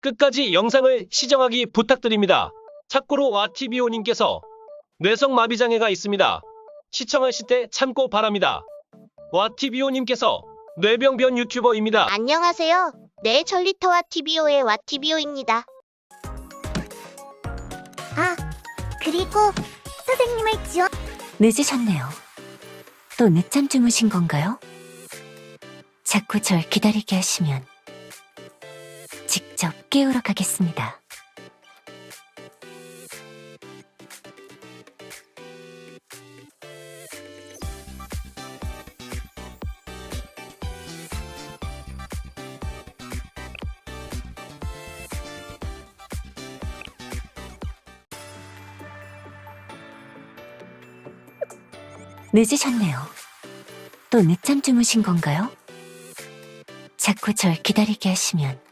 끝까지 영상을 시청하기 부탁드립니다. 참고로 와티비오님께서 뇌성마비장애가 있습니다. 시청하실 때 참고 바랍니다. 와티비오님께서 뇌병변 유튜버입니다. 안녕하세요. 네, 전리터와 TVO의 와TVO입니다. 아, 그리고 선생님을 지원... 늦으셨네요. 또 늦잠 주무신 건가요? 자꾸 절 기다리게 하시면 깨우러 가겠습니다. 늦으셨네요. 또 늦잠 주무신 건가요? 자꾸 절 기다리게 하시면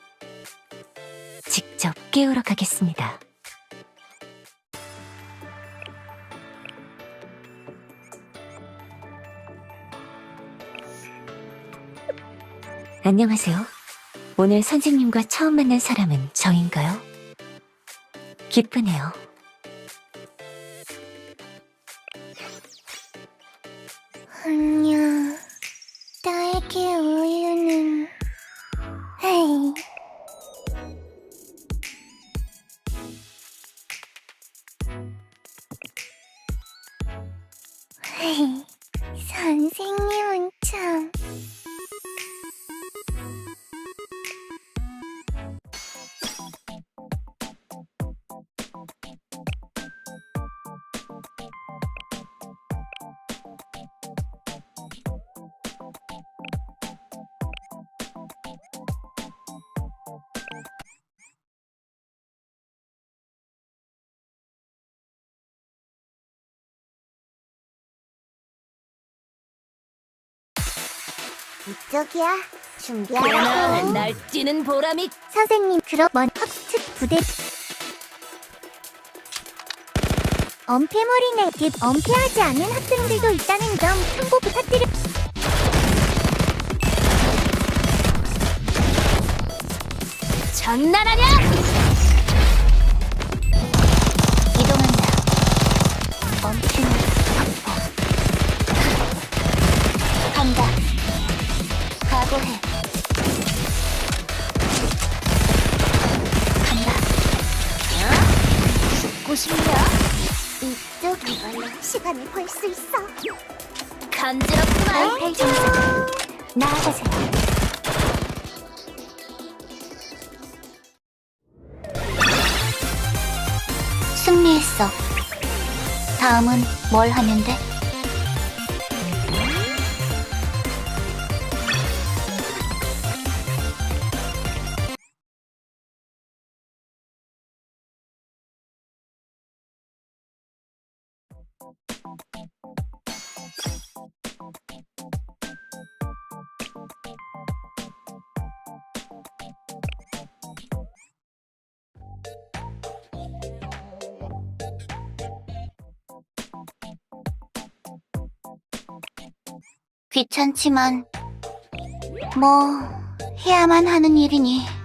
직접 깨우러 가겠습니다. 안녕하세요. 오늘 선생님과 처음 만난 사람은 저인가요? 기쁘네요. 선생님은 참... 이쪽이야. 준비하라고. 날뛰는 보람이 선생님, 그럼 먼 학습 부대. 엄폐물이네. 딥 엄폐하지 않는 학생들도 있다는 점 참고 부탁드려. 장난하냐? 싶냐? 이쪽 이걸로 시간을 벌 수 있어. 간지럽구만. 알겠 나아가세요. 승리했어. 다음은 뭘 하면 돼? 귀찮지만 뭐 해야만 하는 일이니.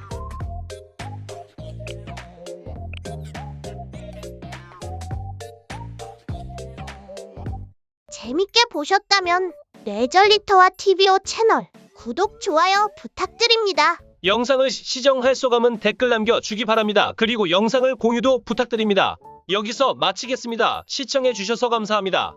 재밌게 보셨다면 레저리터와 TVO 채널 구독, 좋아요 부탁드립니다. 영상을 시청할 소감은 댓글 남겨주기 바랍니다. 그리고 영상을 공유도 부탁드립니다. 여기서 마치겠습니다. 시청해주셔서 감사합니다.